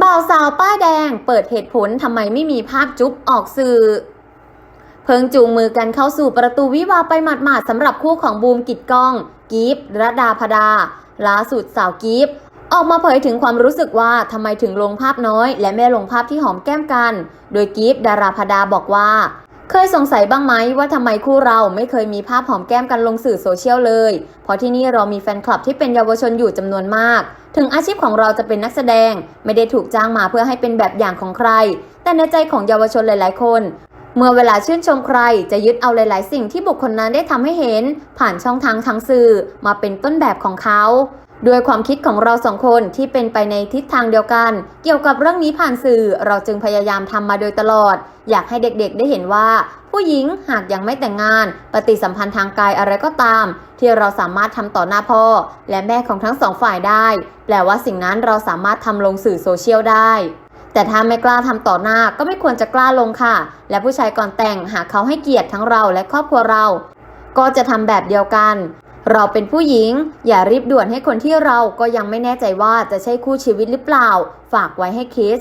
บ่าวสาวป้ายแดงเปิดเหตุผลทำไมไม่มีภาพจุ๊บออกสื่อ เพิ่งจูงมือกันเข้าสู่ประตูวิวาไปหมาดๆสำหรับคู่ของบูมกิดกล้อง กีฟระดาพดาล่าสุดสาวกีฟออกมาเผยถึงความรู้สึกว่าทำไมถึงลงภาพน้อย และไม่ลงภาพที่หอมแก้มกัน โดยกีฟดาราพดาบอกว่า เคยสงสัยบ้างไหมว่าทำไมคู่เราไม่เคยมีภาพหอมแก้มกันลงสื่อโซเชียลเลย เพราะที่นี่เรามีแฟนคลับที่เป็นเยาวชนอยู่จำนวนมาก ถึงอาชีพของเราจะเป็นนักแสดง ไม่ได้ถูกจ้างมาเพื่อให้เป็นแบบอย่างของใคร แต่ในใจของเยาวชนหลายๆ คน เมื่อเวลาชื่นชมใคร จะยึดเอาหลาย ๆ สิ่งที่บุคคลนั้นได้ทำให้เห็น ผ่านช่องทางทางสื่อ มาเป็นต้นแบบของเขา ด้วยความคิดของเราสองคนที่เป็นไปในทิศทางเดียวกัน เกี่ยวกับเรื่องนี้ผ่านสื่อเราจึงพยายามทำมาโดยตลอด อยากให้เด็กๆได้เห็นว่า ผู้หญิงหากยังไม่แต่งงาน ปฏิสัมพันธ์ทางกายอะไรก็ตาม ที่เราสามารถทำต่อหน้าพ่อ และแม่ของทั้งสองฝ่ายได้ แปลว่าสิ่งนั้นเราสามารถทำลงสื่อโซเชียลได้แต่ถ้าไม่กล้าทำต่อหน้าก็ไม่ควรจะกล้าลงค่ะ และผู้ชายก่อนแต่งหากเขาให้เกียรติทั้งเราและครอบครัวเรา ก็จะทำแบบเดียวกัน เราเป็นผู้หญิง อย่ารีบด่วนให้คนที่เราก็ยังไม่แน่ใจว่าจะใช่คู่ชีวิตหรือเปล่า ฝากไว้ให้คิด